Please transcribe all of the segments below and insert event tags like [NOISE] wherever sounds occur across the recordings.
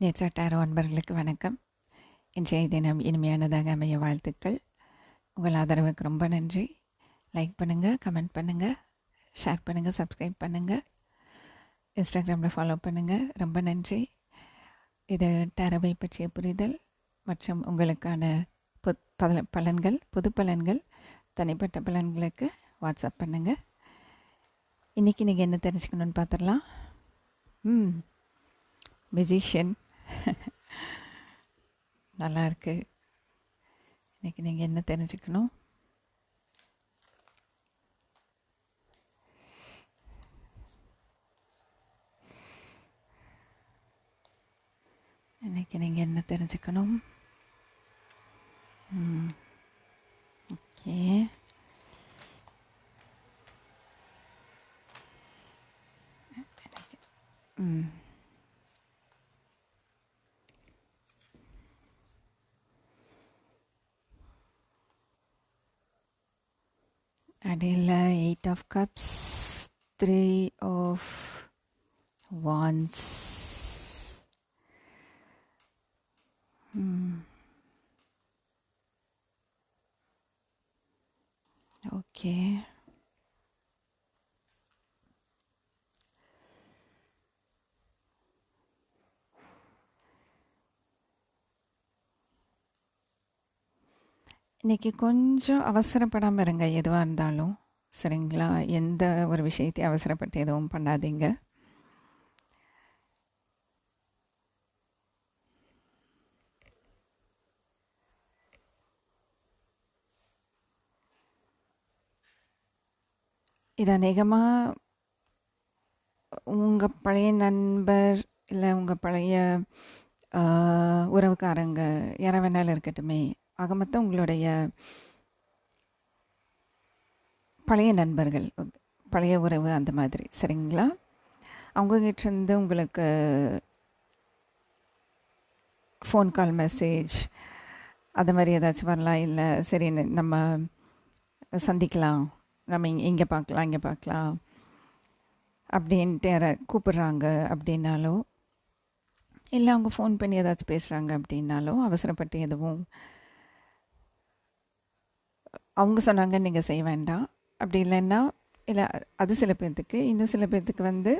நேற்றாட்டாரோ அன்பர்களுக்கு வணக்கம். இன்றைய தினம் இனிமையானதாக அமைய வாழ்த்துக்கள். உங்கள் ஆதரவுக்கு ரொம்ப நன்றி. லைக் பண்ணுங்கள் கமெண்ட் பண்ணுங்கள் ஷேர் பண்ணுங்கள் சப்ஸ்கிரைப் பண்ணுங்கள் இன்ஸ்டாகிராமில் ஃபாலோ பண்ணுங்கள் ரொம்ப நன்றி. இது டேரவை பற்றிய புரிதல் மற்றும் உங்களுக்கான புத் பல பலன்கள் புது பலன்கள் தனிப்பட்ட பலன்களுக்கு வாட்ஸ்அப் பண்ணுங்கள் இன்றைக்கி நீங்கள் என்ன தெரிஞ்சுக்கணுன்னு பார்த்துடலாம் ம். மியூசிஷியன் [LAUGHS] நல்லா இருக்கு இன்னைக்கு நீங்கள் என்ன தெரிஞ்சுக்கணும்? இன்னைக்கு நீங்கள் என்ன தெரிஞ்சுக்கணும்? Adela, Eight of Cups, Three of Wands. Hmm. Okay. இன்றைக்கி கொஞ்சம் அவசரப்படாமல் இருங்க. எதுவாக இருந்தாலும். சரிங்களா? எந்த ஒரு விஷயத்தையும் அவசரப்பட்டு எதுவும் பண்ணாதீங்க. இது அநேகமாக உங்கள் பழைய நண்பர் இல்லை உங்கள் பழைய உறவுக்காரங்க யாரை வேணாலும் இருக்கட்டுமே ஆக மொத்தம் உங்களுடைய பழைய நண்பர்கள் பழைய உறவு அந்த மாதிரி. சரிங்களா? அவங்ககிட்டருந்து உங்களுக்கு ஃபோன் கால் மெசேஜ் அது மாதிரி ஏதாச்சும் வரலாம்? இல்லை சரி நம்ம சந்திக்கலாம். நம்ம இங்கே இங்கே பார்க்கலாம் இங்கே பார்க்கலாம். அப்படின்ட்டு யாரை கூப்பிடுறாங்க அப்படின்னாலோ இல்லை அவங்க ஃபோன் பண்ணி ஏதாச்சும் பேசுகிறாங்க அப்படின்னாலோ அவசரப்பட்டு எதுவும் அவங்க சொன்னாங்க நீங்கள் செய்ய வேண்டாம். அப்படி இல்லைன்னா இல்லை அது சில பேர்த்துக்கு இன்னும் சில பேர்த்துக்கு வந்து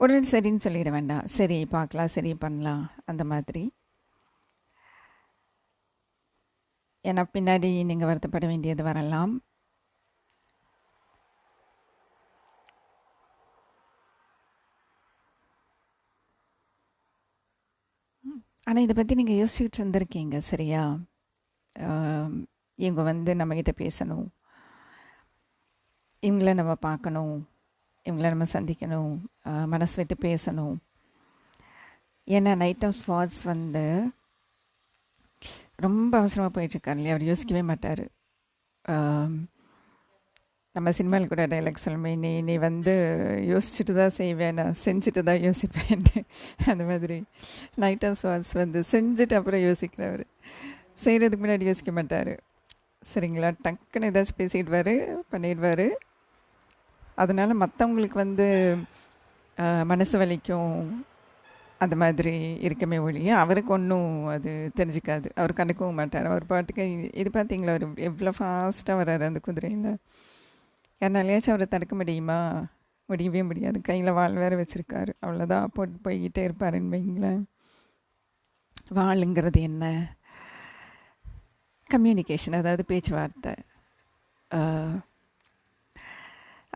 உடனே சரின்னு சொல்லிட வேண்டாம். சரி பார்க்கலாம் சரி பண்ணலாம். அந்த மாதிரி. ஏன்னா பின்னாடி நீங்கள் வருத்தப்பட வேண்டியது வரலாம். ஆனால் இதை பற்றி நீங்கள் யோசிச்சுட்டு இருந்திருக்கீங்க சரியா? இவங்க வந்து நம்மக்கிட்ட பேசணும். இவங்கள நம்ம பார்க்கணும். இவங்கள நம்ம சந்திக்கணும். மனசு விட்டு பேசணும். ஏன்னா நைட் ஆஃப் ஸ்பாட்ஸ் வந்து ரொம்ப அவசரமாக போயிட்டுருக்காரு இல்லையா? அவர் யோசிக்கவே மாட்டார். நம்ம சினிமாவில் கூட டைலாக் சொல்லுமே நீ நீ வந்து யோசிச்சுட்டு தான் செய்வேன். நான் செஞ்சுட்டு தான் யோசிப்பேன்ட்டு அந்த மாதிரி. நைட் ஆஃப் ஸ்வாட்ஸ் வந்து செஞ்சுட்டு அப்புறம் யோசிக்கிறவர். செய்கிறதுக்கு முன்னாடி யோசிக்க மாட்டார். சரிங்களா? டக்குன்னு ஏதாச்சும் பேசிடுவார் பண்ணிடுவார். அதனால் மற்றவங்களுக்கு வந்து மனசு வலிக்கும். அந்த மாதிரி இருக்கமே ஒழிய அவருக்கு ஒன்றும் அது தெரிஞ்சுக்காது. அவர் கண்டுக்கவும் மாட்டார். அவர் பாட்டுக்கு இது- பார்த்தீங்களா அவர் எவ்வளோ ஃபாஸ்ட்டாக வர்றாரு அந்த குதிரையில். என்னாலேயாச்சும் அவரை தடுக்க முடியுமா? முடியவே முடியாது. கையில் வாழ் வேறு வச்சுருக்காரு. அவ்வளோதான் போட்டு போய்கிட்டே இருப்பாருன்னு வைங்களேன். வாளுங்கிறது என்ன? கம்யூனிகேஷன் அதாவது பேச்சுவார்த்தை.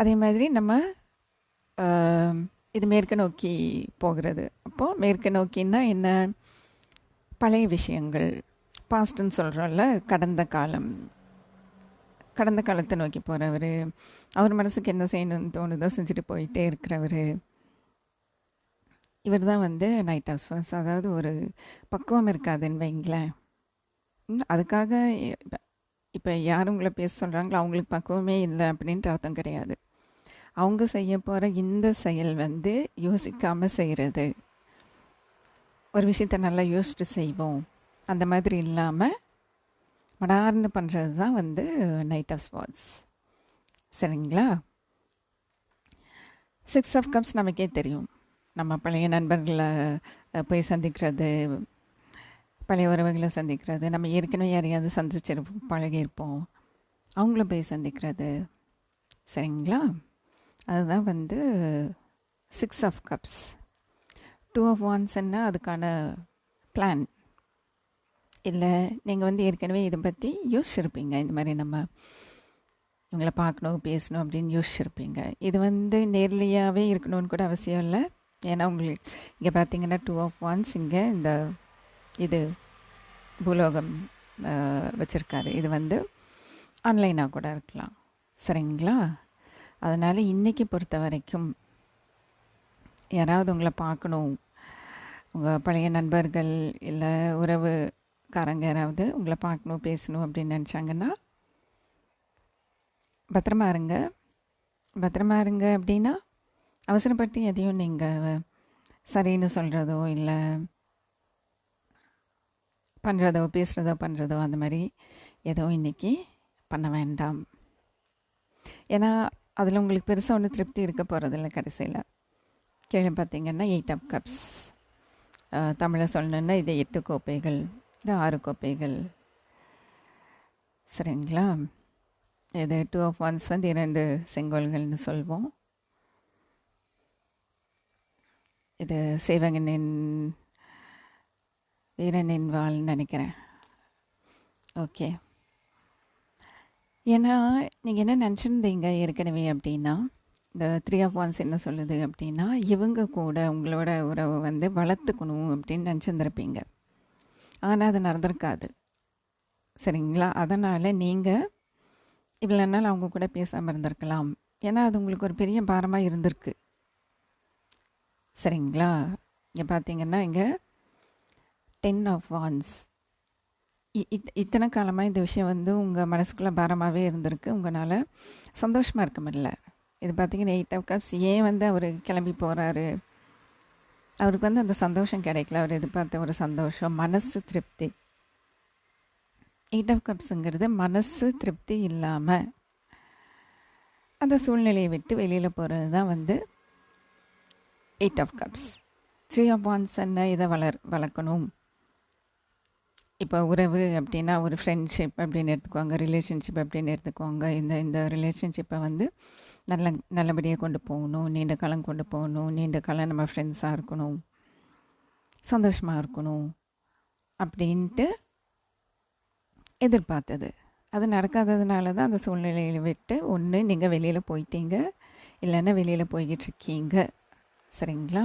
அதே மாதிரி நம்ம இது மேற்கு நோக்கி போகிறது. அப்போது மேற்கு நோக்கின்னா என்ன? பழைய விஷயங்கள். பாஸ்ட்னு சொல்கிறோம்ல கடந்த காலம். கடந்த காலத்தை நோக்கி போகிறவர் அவர் மனசுக்கு என்ன செய்யணும்னு தோணுதோ செஞ்சுட்டு போயிட்டே இருக்கிறவர். இவர் தான் வந்து நைட் ஹவுஸ் அதாவது ஒரு பக்குவம் இருக்காதுன்னு வைங்களேன். அதுக்காக இப்போ யார் உங்களை பேச சொல்கிறாங்களோ அவங்களுக்கு பக்குவமே இல்லை அப்படின்ட்டு அர்த்தம் கிடையாது. அவங்க செய்ய போகிற இந்த செயல் வந்து யோசிக்காமல் செய்கிறது ஒரு விஷயத்த நல்லா யோசிச்சுட்டு செய்வோம். அந்த மாதிரி இல்லாமல் மடார்னு பண்ணுறது தான் வந்து நைட் ஆஃப் ஸ்பாட்ஸ் சரிங்களா? சிக்ஸ் ஆஃப் கப்ஸ் நமக்கே தெரியும். நம்ம பழைய நண்பர்களை போய் சந்திக்கிறது பழைய உறவுகளை சந்திக்கிறது. நம்ம ஏற்கனவே யாரையாவது சந்திச்சிருப்போம் பழகியிருப்போம். அவங்கள போய் சந்திக்கிறது. சரிங்களா? அதுதான் வந்து six of cups two of ஒன்ஸ்ன்னா அதுக்கான பிளான் இல்லை நீங்கள் வந்து ஏற்கனவே இதை பற்றி யோசிச்சிருப்பீங்க. இந்த மாதிரி நம்ம இவங்களை பார்க்கணும் பேசணும் அப்படின்னு யோசிச்சிருப்பீங்க. இது வந்து நேர்லையாகவே இருக்கணும்னு கூட அவசியம் இல்லை. ஏன்னா உங்களுக்கு இங்கே பார்த்தீங்கன்னா டூ ஆஃப் ஒன்ஸ் இங்கே இந்த இது பூலோகம் வச்சுருக்காரு. இது வந்து ஆன்லைனாக கூட இருக்கலாம். சரிங்களா? அதனால் இன்றைக்கி பொறுத்த வரைக்கும் யாராவது உங்களை பார்க்கணும் உங்கள் பழைய நண்பர்கள் இல்லை உறவுக்காரங்க யாராவது உங்களை பார்க்கணும் பேசணும் அப்படின்னு நினச்சாங்கன்னா பத்திரமா இருங்க. பத்திரமா இருங்க அப்படின்னா அவசரப்பட்டு எதையும் நீங்கள் சரின்னு சொல்கிறதோ இல்லை பண்ணுறதோ பேசுகிறதோ பண்ணுறதோ அந்த மாதிரி எதுவும் இன்றைக்கி பண்ண வேண்டாம். ஏன்னா அதில் உங்களுக்கு பெருசாக ஒன்றும் திருப்தி இருக்க போகிறதில்ல கடைசியில். கீழே பார்த்தீங்கன்னா எயிட் ஆஃப் கப்ஸ் தமிழை சொல்லணுன்னா இது எட்டு கோப்பைகள் இது ஆறு கோப்பைகள். சரிங்களா? இது டூ ஆஃப் ஒன்ஸ் வந்து இரண்டு செங்கோல்கள்னு சொல்வோம். இது சேவகனின் வீரனின் என்பாள்னு நினைக்கிறேன். ஓகே ஏன்னா நீங்கள் என்ன நினச்சிருந்தீங்க ஏற்கனவே அப்படின்னா இந்த த்ரீ ஆஃப் ஒன்ஸ் என்ன சொல்லுது அப்படின்னா இவங்க கூட உங்களோட உறவை வந்து வளர்த்துக்கணும் அப்படின்னு நினச்சிருந்துருப்பீங்க. ஆனால் அது நடந்திருக்காது. சரிங்களா? அதனால் நீங்கள் இவ்வளோ நாள் அவங்க கூட பேசாமல் இருந்திருக்கலாம். ஏன்னா அது உங்களுக்கு ஒரு பெரிய பாரமாக இருந்திருக்கு. சரிங்களா? இங்கே பார்த்தீங்கன்னா இங்கே டென் ஆஃப் வான்ஸ் இத்தனை காலமாக இந்த விஷயம் வந்து உங்கள் மனசுக்குள்ளே பாரமாகவே இருந்திருக்கு. உங்களால் சந்தோஷமாக இருக்க முடியல. இது பார்த்தீங்கன்னா எயிட் ஆஃப் கப்ஸ் ஏன் வந்து அவர் கிளம்பி போகிறாரு அவருக்கு வந்து அந்த சந்தோஷம் கிடைக்கல. அவர் எதிர்பார்த்த ஒரு சந்தோஷம் மனசு திருப்தி. எயிட் ஆஃப் கப்ஸுங்கிறது மனசு திருப்தி இல்லாமல் அந்த சூழ்நிலையை விட்டு வெளியில் போகிறது தான் வந்து eight of cups three of wands என்ன? இதை வளர் வளர்க்கணும். இப்போ உறவு அப்படின்னா ஒரு ஃப்ரெண்ட்ஷிப் அப்படின்னு எடுத்துக்குவாங்க ரிலேஷன்ஷிப் அப்படின்னு எடுத்துக்குவாங்க. இந்த இந்த ரிலேஷன்ஷிப்பை வந்து நல்ல நல்லபடியாக கொண்டு போகணும் நீண்ட காலம் கொண்டு போகணும் நீண்ட காலம் நம்ம ஃப்ரெண்ட்ஸாக இருக்கணும் சந்தோஷமாக இருக்கணும் அப்படின்ட்டு எதிர்பார்த்தது அது நடக்காததுனால தான் அந்த சூழ்நிலையை விட்டு ஒன்று நீங்கள் வெளியில் போயிட்டீங்க இல்லைன்னா வெளியில் போய்கிட்டு இருக்கீங்க. சரிங்களா?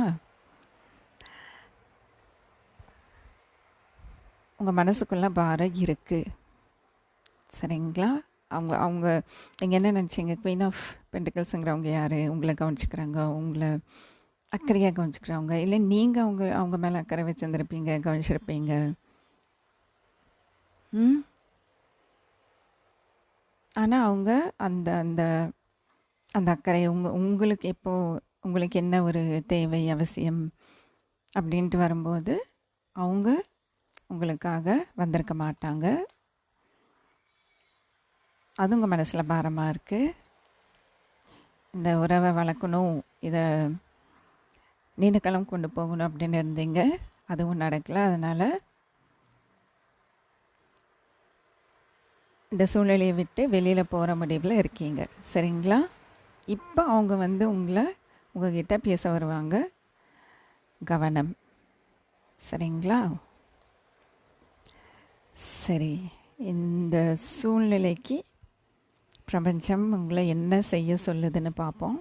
உங்கள் மனசுக்குள்ளே பாரம் இருக்குது சரிங்களா? அவங்க அவங்க நீங்கள் என்ன நினச்சிங்க? குவீன் ஆஃப் பெண்டிகல்ஸுங்கிறவங்க யார்? உங்களை கவனிச்சுக்கிறாங்க? உங்களை அக்கறையாக கவனிச்சுக்கிறவங்க இல்லை நீங்கள் அவங்க அவங்க மேலே அக்கறை வச்சுருந்துருப்பீங்க கவனிச்சிருப்பீங்க? ம்? ஆனால் அவங்க அந்த அந்த அந்த அக்கறை உங்க உங்களுக்கு எப்போ உங்களுக்கு என்ன ஒரு தேவை அவசியம் அப்படின்ட்டு வரும்போது அவங்க உங்களுக்காக வந்திருக்க மாட்டாங்க. அது உங்கள் மனசில் பாரமாக இருக்குது இந்த உறவை வளர்க்கணும் இதை நீண்ட காலம் கொண்டு போகணும் அப்படின்னு இருந்தீங்க. அதுவும் நடக்கலை. அதனால் இந்த சூழ்நிலையை விட்டு வெளியில் போகிற முடிவில் இருக்கீங்க. சரிங்களா? இப்போ அவங்க வந்து உங்களை உங்ககிட்ட பேச வருவாங்க. கவனம். சரிங்களா? சரி இந்த சூழ்நிலைக்கு பிரபஞ்சம் உங்களை என்ன செய்ய சொல்லுதுன்னு பார்ப்போம்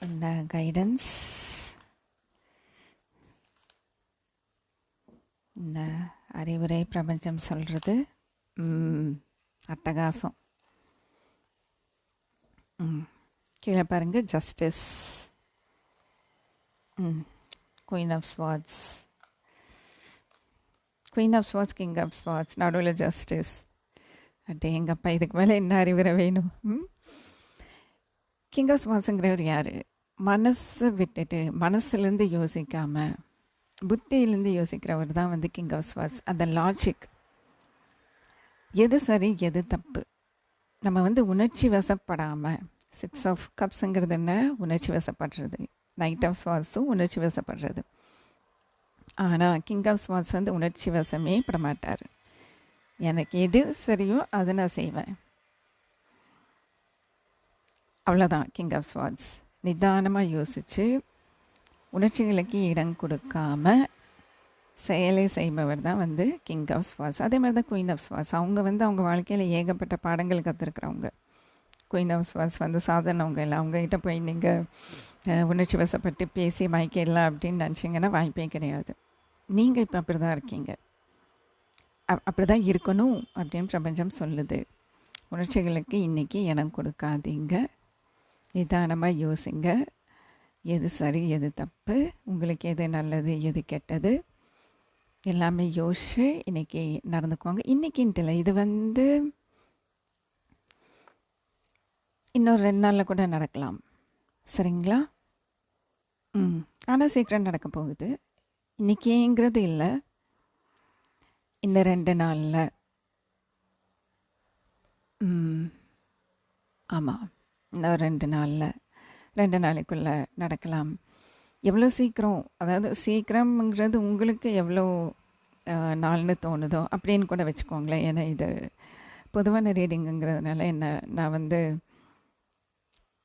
என்ன கைடன்ஸ் இந்த அறிவுரை பிரபஞ்சம் சொல்கிறது அட்டகாசம். கீழே பாருங்கள் ஜஸ்டிஸ் ம் queen of Swords. Queen of swords king of swords நடுவில் ஜஸ்டிஸ் அட்டே எங்கப்பா இதுக்கு மேலே என்ன அறிவுரை வேணும்? ம்? கிங் ஆஃப் ஸ்வாட்ஸுங்கிறவர் யார்? மனசை விட்டுட்டு மனசுலேருந்து யோசிக்காமல் புத்தியிலேருந்து யோசிக்கிறவர் தான் வந்து கிங் ஆஃப் ஸ்வாட்ஸ் அந்த லாஜிக் எது சரி எது தப்பு? நம்ம வந்து உணர்ச்சி வசப்படாமல் சிக்ஸ் ஆஃப் கப்ஸுங்கிறது என்ன? உணர்ச்சி வசப்படுறது. நைட் ஆஃப் ஸ்வாஸும் உணர்ச்சி வசப்படுறது. ஆனால் கிங் ஆஃப் ஸ்வாஸ் வந்து உணர்ச்சி வசமே பட மாட்டார் எனக்கு எது சரியோ அதை நான் செய்வேன். அவ்வளோதான் கிங் ஆஃப் ஸ்வாட்ஸ் நிதானமாக யோசித்து உணர்ச்சிகளுக்கு இடம் கொடுக்காம செயலை செய்பவர் தான் வந்து கிங் ஆஃப் ஸ்வாஸ் அதே மாதிரி தான் குயின் ஆஃப் ஸ்வாஸ் அவங்க வந்து அவங்க வாழ்க்கையில் ஏகப்பட்ட பாடங்கள் கற்றுருக்குறவங்க குயின் ஆஃப் ஸ்வாஸ் வந்து சாதாரணவங்க இல்லை. அவங்ககிட்ட போய் நீங்கள் உணர்ச்சி வசப்பட்டு பேசி வாய்க்கலாம் அப்படின்னு நினச்சிங்கன்னா வாய்ப்பே கிடையாது. நீங்கள் இப்போ அப்படி தான் இருக்கீங்க. அப் அப்படி தான் இருக்கணும் அப்படின்னு பிரபஞ்சம் சொல்லுது. உணர்ச்சிகளுக்கு இன்றைக்கி இடம் கொடுக்காதீங்க. நிதானமாக யோசிங்க. எது சரி எது தப்பு உங்களுக்கு எது நல்லது எது கெட்டது எல்லாமே யோசிச்சு இன்றைக்கி நடந்துக்குவாங்க. இன்றைக்கின்ட்டு இல்லை இது வந்து இன்னொரு ரெண்டு நாளில் கூட நடக்கலாம். சரிங்களா? ம். ஆனால் சீக்கிரம் நடக்க போகுது. இன்றைக்கிங்கிறது இல்லை. இன்னும் ரெண்டு நாளில். ஆமாம் இன்னும் ரெண்டு நாளில். ரெண்டு நாளைக்குள்ளே நடக்கலாம். எவ்வளோ சீக்கிரம் அதாவது சீக்கிரம்ங்கிறது உங்களுக்கு எவ்வளோ நாள்னு தோணுதோ அப்படின்னு கூட வச்சுக்கோங்களேன். ஏன்னா இது பொதுவான ரீடிங்குங்கிறதுனால என்ன நான் வந்து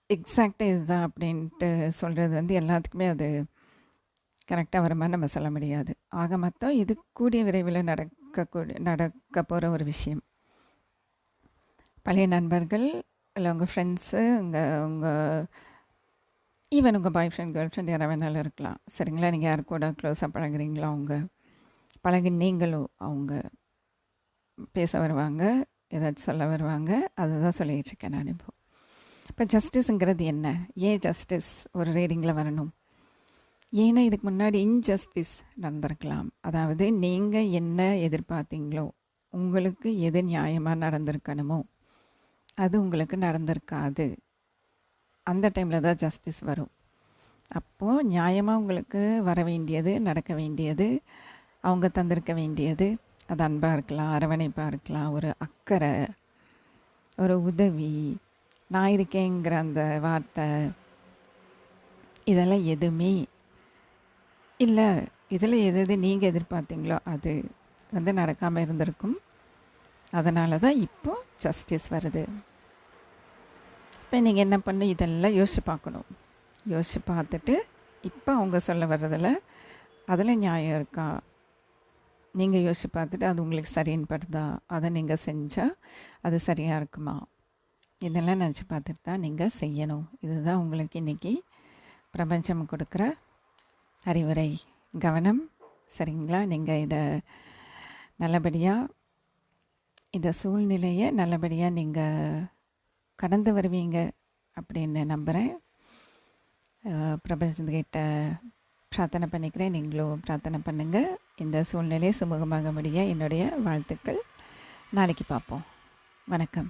எக்ஸாக்டாக இதுதான் அப்படின்ட்டு சொல்கிறது வந்து எல்லாத்துக்குமே அது கரெக்டாக வர மாதிரி நம்ம சொல்ல முடியாது. ஆக மொத்தம் இது கூடிய விரைவில் நடக்கக்கூடிய நடக்க போகிற ஒரு விஷயம். பழைய நண்பர்கள் இல்லை உங்கள் ஃப்ரெண்ட்ஸு உங்கள் உங்கள் ஈவன் உங்கள் பாய் ஃப்ரெண்ட் கேர்ள் ஃப்ரெண்ட் யாராக வேணாலும் இருக்கலாம். சரிங்களா? நீங்கள் யார் கூட க்ளோஸாக பழகுறீங்களோ அவங்க பழகி நீங்களும் அவங்க பேச வருவாங்க ஏதாச்சும் சொல்ல வருவாங்க. அதை தான் சொல்லிகிட்டு இருக்கேன் நான் இப்போது இப்போ ஜஸ்டிஸுங்கிறது என்ன? ஏன் ஜஸ்டிஸ் ஒரு ரீடிங்கில் வரணும்? ஏன்னா இதுக்கு முன்னாடி இன்ஜஸ்டிஸ் நடந்திருக்கலாம். அதாவது நீங்கள் என்ன எதிர்பார்த்தீங்களோ உங்களுக்கு எது நியாயமாக நடந்திருக்கணுமோ அது உங்களுக்கு நடந்திருக்காது. அந்த டைமில் தான் ஜஸ்டிஸ் வரும். அப்போது நியாயமாக உங்களுக்கு வர வேண்டியது நடக்க வேண்டியது அவங்க தந்திருக்க வேண்டியது அது அன்பாக இருக்கலாம் அரவணைப்பாக இருக்கலாம் ஒரு அக்கறை ஒரு உதவி நான் இருக்கேங்கிற அந்த வார்த்தை இதெல்லாம் எதுவுமே இல்லை. இதில் எது எது நீங்கள் எதிர்பார்த்தீங்களோ அது வந்து நடக்காமல் இருந்திருக்கும். அதனால தான் இப்போது ஜஸ்டிஸ் வருது. இப்போ நீங்கள் என்ன பண்ணு இதெல்லாம் யோசிச்சு பார்க்கணும். யோசிச்சு பார்த்துட்டு இப்போ அவங்க சொல்ல வர்றதில் அதில் நியாயம் இருக்கா? நீங்கள் யோசிச்சு பார்த்துட்டு அது உங்களுக்கு சரின்னு படுதா அதை நீங்கள் செஞ்சால் அது சரியாக இருக்குமா? இதெல்லாம் நினச்சி பார்த்துட்டு தான் நீங்கள் செய்யணும். இதுதான் உங்களுக்கு இன்றைக்கி பிரபஞ்சம் கொடுக்குற அறிவுரை. கவனம். சரிங்களா? நீங்கள் இதை நல்லபடியாக இந்த சூழ்நிலையை நல்லபடியாக நீங்கள் கடந்து வருவீங்க அப்படின்னு நம்புகிறேன். பிரபஞ்சத்துக்கிட்ட பிரார்த்தனை பண்ணிக்கிறேன். நீங்களும் பிரார்த்தனை பண்ணுங்கள் இந்த சூழ்நிலையை சுமூகமாக முடிய என்னுடைய வாழ்த்துக்கள். நாளைக்கு பார்ப்போம். வணக்கம்.